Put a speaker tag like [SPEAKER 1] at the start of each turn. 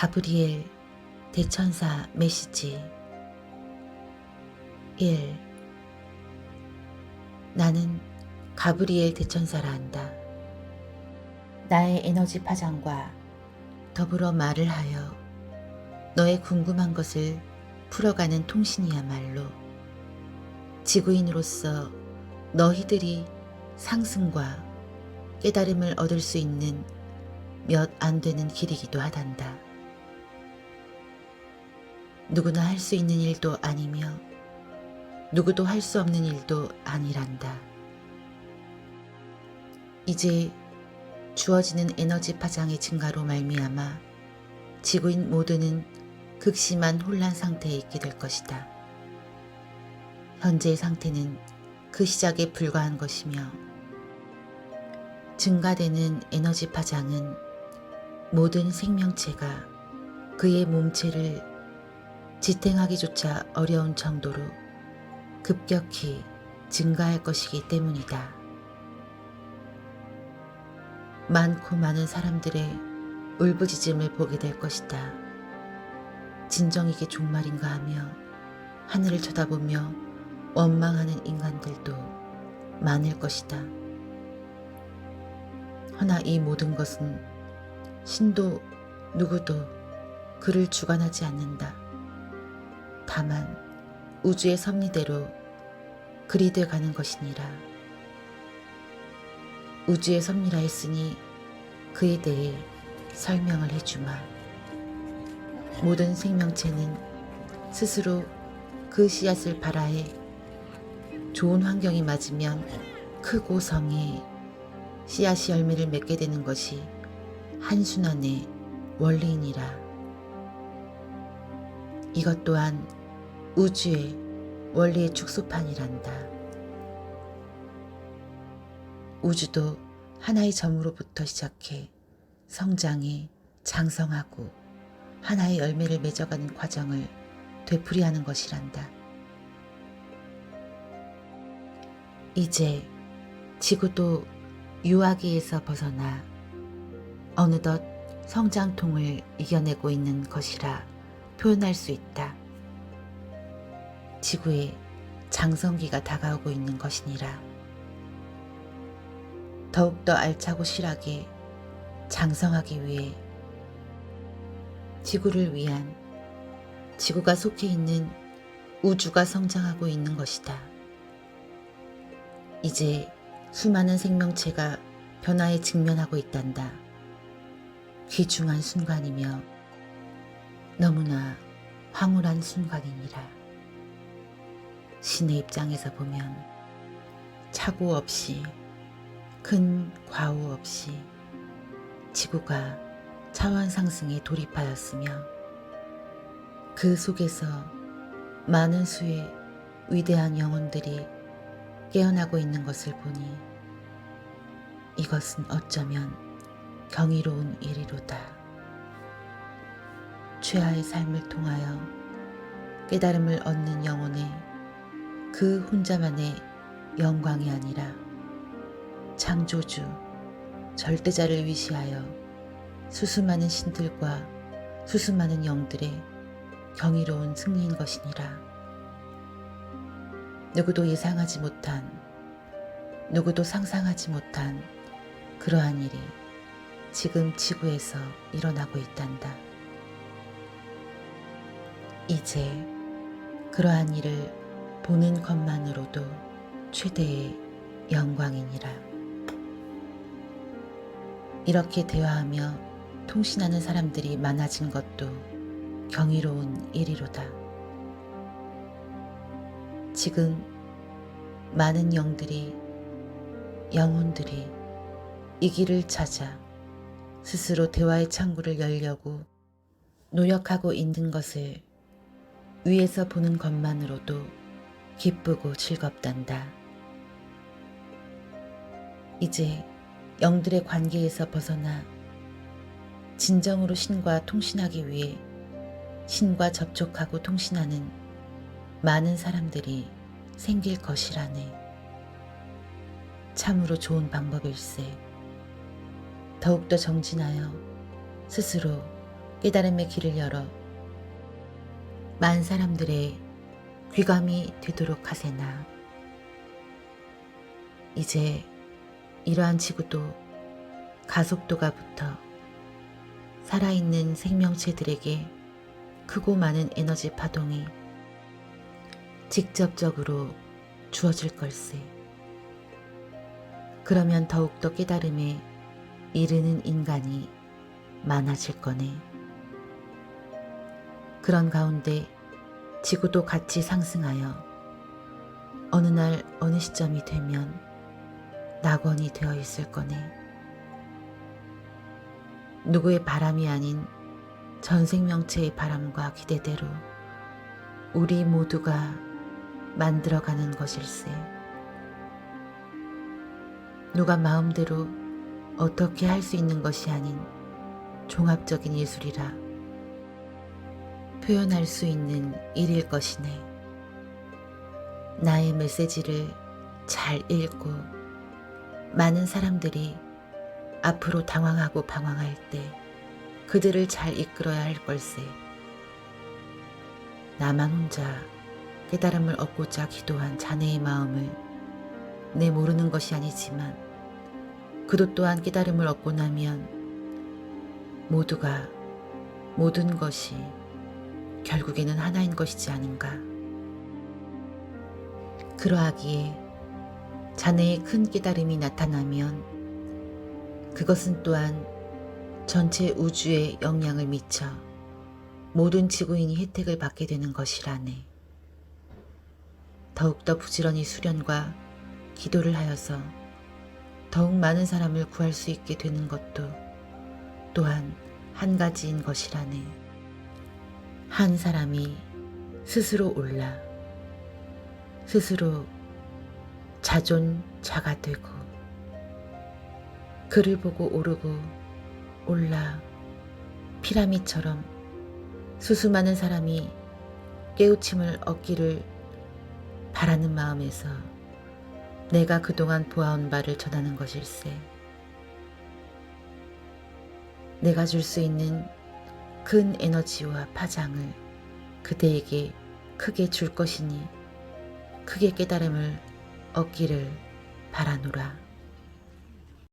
[SPEAKER 1] 가브리엘 대천사 메시지 1. 나는 가브리엘 대천사라 한다. 나의 에너지 파장과 더불어 말을 하여 너의 궁금한 것을 풀어가는 통신이야말로 지구인으로서 너희들이 상승과 깨달음을 얻을 수 있는 몇 안 되는 길이기도 하단다. 누구나 할 수 있는 일도 아니며 누구도 할 수 없는 일도 아니란다. 이제 주어지는 에너지 파장의 증가로 말미암아 지구인 모두는 극심한 혼란 상태에 있게 될 것이다. 현재의 상태는 그 시작에 불과한 것이며 증가되는 에너지 파장은 모든 생명체가 그의 몸체를 지탱하기조차 어려운 정도로 급격히 증가할 것이기 때문이다. 많고 많은 사람들의 울부짖음을 보게 될 것이다. 진정 이게 종말인가 하며 하늘을 쳐다보며 원망하는 인간들도 많을 것이다. 허나 이 모든 것은 신도 누구도 그를 주관하지 않는다. 다만 우주의 섭리대로 그리 돼 가는 것이니라. 우주의 섭리라 했으니 그에 대해 설명을 해주마. 모든 생명체는 스스로 그 씨앗을 발아해 좋은 환경이 맞으면 크고 성해 씨앗이 열매를 맺게 되는 것이 한순환의 원리이니라. 이것 또한 우주의 원리의 축소판이란다. 우주도 하나의 점으로부터 시작해 성장해 장성하고 하나의 열매를 맺어가는 과정을 되풀이하는 것이란다. 이제 지구도 유아기에서 벗어나 어느덧 성장통을 이겨내고 있는 것이라 표현할 수 있다. 지구에 장성기가 다가오고 있는 것이니라. 더욱더 알차고 실하게 장성하기 위해 지구를 위한 지구가 속해 있는 우주가 성장하고 있는 것이다. 이제 수많은 생명체가 변화에 직면하고 있단다. 귀중한 순간이며 너무나 황홀한 순간이니라. 신의 입장에서 보면 착오 없이 큰 과오 없이 지구가 차원 상승에 돌입하였으며 그 속에서 많은 수의 위대한 영혼들이 깨어나고 있는 것을 보니 이것은 어쩌면 경이로운 일이로다. 최하의 삶을 통하여 깨달음을 얻는 영혼의 그 혼자만의 영광이 아니라 창조주 절대자를 위시하여 수수많은 신들과 수수많은 영들의 경이로운 승리인 것이니라. 누구도 예상하지 못한, 누구도 상상하지 못한 그러한 일이 지금 지구에서 일어나고 있단다. 이제 그러한 일을 보는 것만으로도 최대의 영광이니라. 이렇게 대화하며 통신하는 사람들이 많아진 것도 경이로운 일이로다. 지금 많은 영들이, 영혼들이 이 길을 찾아 스스로 대화의 창구를 열려고 노력하고 있는 것을 위에서 보는 것만으로도 기쁘고 즐겁단다. 이제 영들의 관계에서 벗어나 진정으로 신과 통신하기 위해 신과 접촉하고 통신하는 많은 사람들이 생길 것이라네. 참으로 좋은 방법일세. 더욱더 정진하여 스스로 깨달음의 길을 열어 만 사람들의 귀감이 되도록 하세나. 이제 이러한 지구도 가속도가 붙어 살아있는 생명체들에게 크고 많은 에너지 파동이 직접적으로 주어질 걸세. 그러면 더욱더 깨달음에 이르는 인간이 많아질 거네. 그런 가운데 지구도 같이 상승하여 어느 날 어느 시점이 되면 낙원이 되어 있을 거네. 누구의 바람이 아닌 전 생명체의 바람과 기대대로 우리 모두가 만들어가는 것일세. 누가 마음대로 어떻게 할 수 있는 것이 아닌 종합적인 예술이라 표현할 수 있는 일일 것이네. 나의 메시지를 잘 읽고 많은 사람들이 앞으로 당황하고 방황할 때 그들을 잘 이끌어야 할 걸세. 나만 혼자 깨달음을 얻고자 기도한 자네의 마음을 내 모르는 것이 아니지만 그도 또한 깨달음을 얻고 나면 모두가 모든 것이 결국에는 하나인 것이지 않은가. 그러하기에 자네의 큰 깨달음이 나타나면 그것은 또한 전체 우주에 영향을 미쳐 모든 지구인이 혜택을 받게 되는 것이라네. 더욱더 부지런히 수련과 기도를 하여서 더욱 많은 사람을 구할 수 있게 되는 것도 또한 한 가지인 것이라네. 한 사람이 스스로 올라 스스로 자존자가 되고 그를 보고 오르고 올라 피라미처럼 수수많은 사람이 깨우침을 얻기를 바라는 마음에서 내가 그동안 보아온 바를 전하는 것일세. 내가 줄 수 있는 큰 에너지와 파장을 그대에게 크게 줄 것이니 크게 깨달음을 얻기를 바라노라.